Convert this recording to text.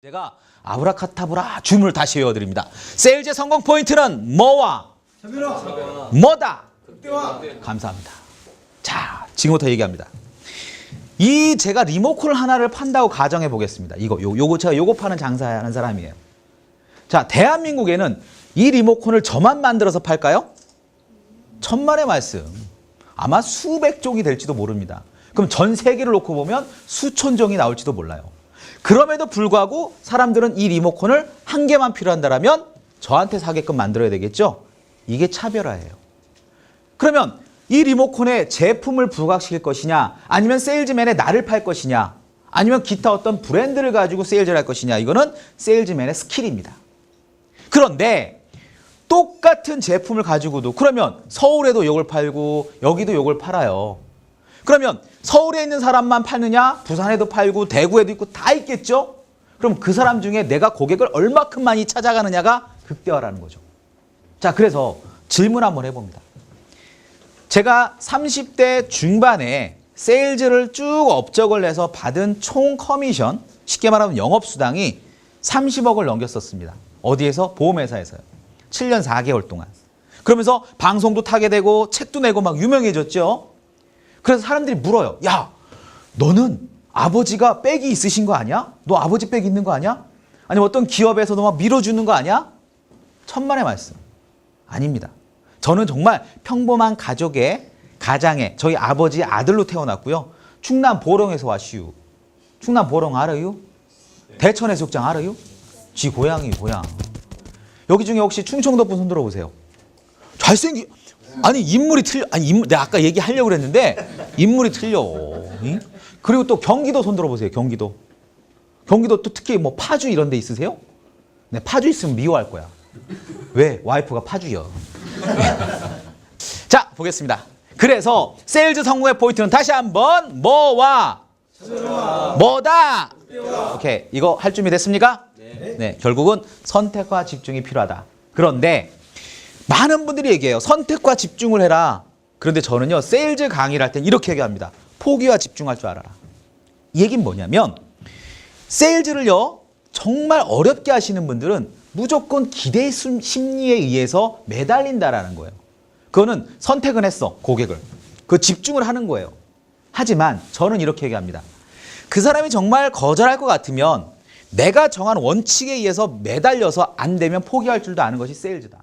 제가 아브라카타브라 주문을 다시 외워드립니다. 세일즈의 성공 포인트는 뭐와 뭐다. 감사합니다. 자, 지금부터 얘기합니다. 이 제가 리모컨을 하나를 판다고 가정해 보겠습니다. 이거 요, 요거 제가 요거 파는 장사하는 사람이에요. 자, 대한민국에는 이 리모컨을 저만 만들어서 팔까요? 천만의 말씀. 아마 수백 종이 될지도 모릅니다. 그럼 전 세계를 놓고 보면 수천 종이 나올지도 몰라요. 그럼에도 불구하고 사람들은 이 리모컨을 한 개만 필요한다라면 저한테 사게끔 만들어야 되겠죠? 이게 차별화예요. 그러면 이 리모컨에 제품을 부각시킬 것이냐, 아니면 세일즈맨의 나를 팔 것이냐, 아니면 기타 어떤 브랜드를 가지고 세일즈를 할 것이냐, 이거는 세일즈맨의 스킬입니다. 그런데 똑같은 제품을 가지고도 그러면 서울에도 요걸 팔고 여기도 요걸 팔아요. 그러면 서울에 있는 사람만 파느냐, 부산에도 팔고 대구에도 있고 다 있겠죠? 그럼 그 사람 중에 내가 고객을 얼마큼 많이 찾아가느냐가 극대화라는 거죠. 자, 그래서 질문 한번 해봅니다. 제가 30대 중반에 세일즈를 쭉 업적을 내서 받은 총 커미션, 쉽게 말하면 영업수당이 30억을 넘겼었습니다. 어디에서? 보험회사에서요. 7년 4개월 동안. 그러면서 방송도 타게 되고 책도 내고 막 유명해졌죠. 그래서 사람들이 물어요. 야, 너는 아버지가 백이 있으신 거 아니야? 너 아버지 백 있는 거 아니야? 아니면 어떤 기업에서도 막 밀어주는 거 아니야? 천만의 말씀. 아닙니다. 저는 정말 평범한 가족의 가장의 저희 아버지의 아들로 태어났고요. 충남 보령에서 왔슈. 충남 보령 알아요? 대천 해수욕장 알아요? 지 고향이 고향. 여기 중에 혹시 충청도 분 손 들어 보세요. 잘생기 아니 인물이 틀려 아니 인물 내가 아까 얘기하려고 그랬는데 인물이 틀려. 응? 그리고 또 경기도 손 들어 보세요. 경기도. 경기도 또 특히 뭐 파주 이런 데 있으세요? 네, 파주 있으면 미워할 거야. 왜? 와이프가 파주여. 자, 보겠습니다. 그래서 세일즈 성공의 포인트는 다시 한번 뭐와 뭐다. 오케이. 이거 할 준비 됐습니까? 네. 결국은 선택과 집중이 필요하다. 그런데 많은 분들이 얘기해요. 선택과 집중을 해라. 그런데 저는요, 세일즈 강의를 할땐 이렇게 얘기합니다. 포기와 집중할 줄 알아라. 이 얘기는 뭐냐면, 세일즈를요, 정말 어렵게 하시는 분들은 무조건 기대 심- 심리에 의해서 매달린다라는 거예요. 그거는 선택은 했어, 고객을. 그 집중을 하는 거예요. 하지만 저는 이렇게 얘기합니다. 그 사람이 정말 거절할 것 같으면 내가 정한 원칙에 의해서 매달려서 안 되면 포기할 줄도 아는 것이 세일즈다.